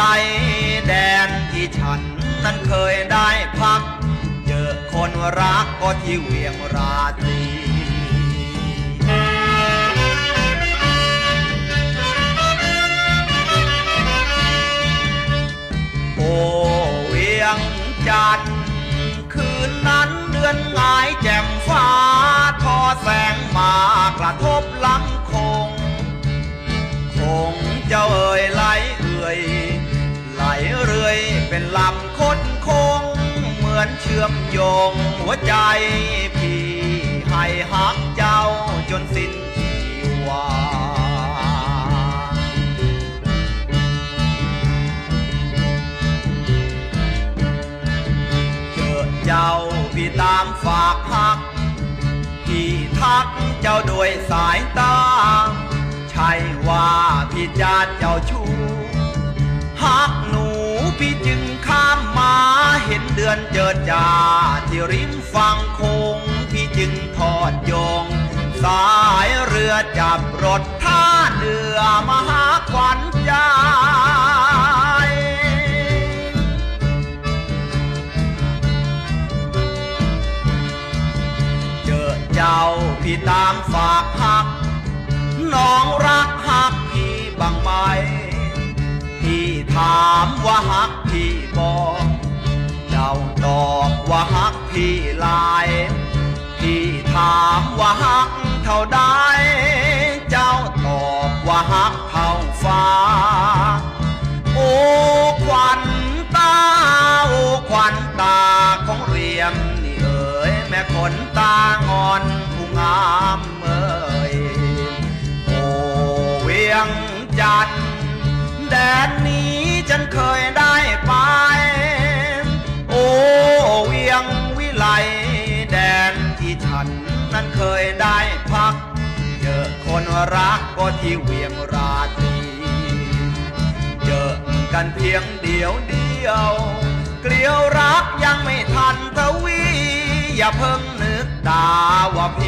ไลแดนที่ฉันนั้นเคยได้พัก เจอคนรักก็ที่เวียงราตรีโอเวียงจันคืนนั้นเดือนงายแจ่มฟ้า เป็นลำคดคง เหมือนเชื่อมโยงหัวใจพี่ให้หักเจ้าจนสิ้นชีวาเจอเจ้าพี่ตามฝากหัก พี่ทักเจ้าด้วยสายตา จึงข้ามมาเห็นเดือนเจิดจ้าที่ริมฝั่งคงพี่จึงทอดยง สายเรือจับรถท่าเรือมาหาขวัญใจเจอเจ้าพี่ตามฝากหัก น้องรักหักพี่บางไหมพี่ถามว่าหัก เท่าใดเจ้าตอบว่าหักเท่าฟ้า โอ้ควันตาโอ้ควันตาของเรียมนี่เอ๋ยแม่ขนตางอนผู้งามเอ่ยโอ้เวียงจันแดนนี้ฉันเคยได้ไป โอ้เวียงวิไล รักก็ที่เวียงราตรีเจอกันเพียงเดียวเดียว เกลียวรักยังไม่ทันทวี อย่าเพิ่งนึกตาว่าพี่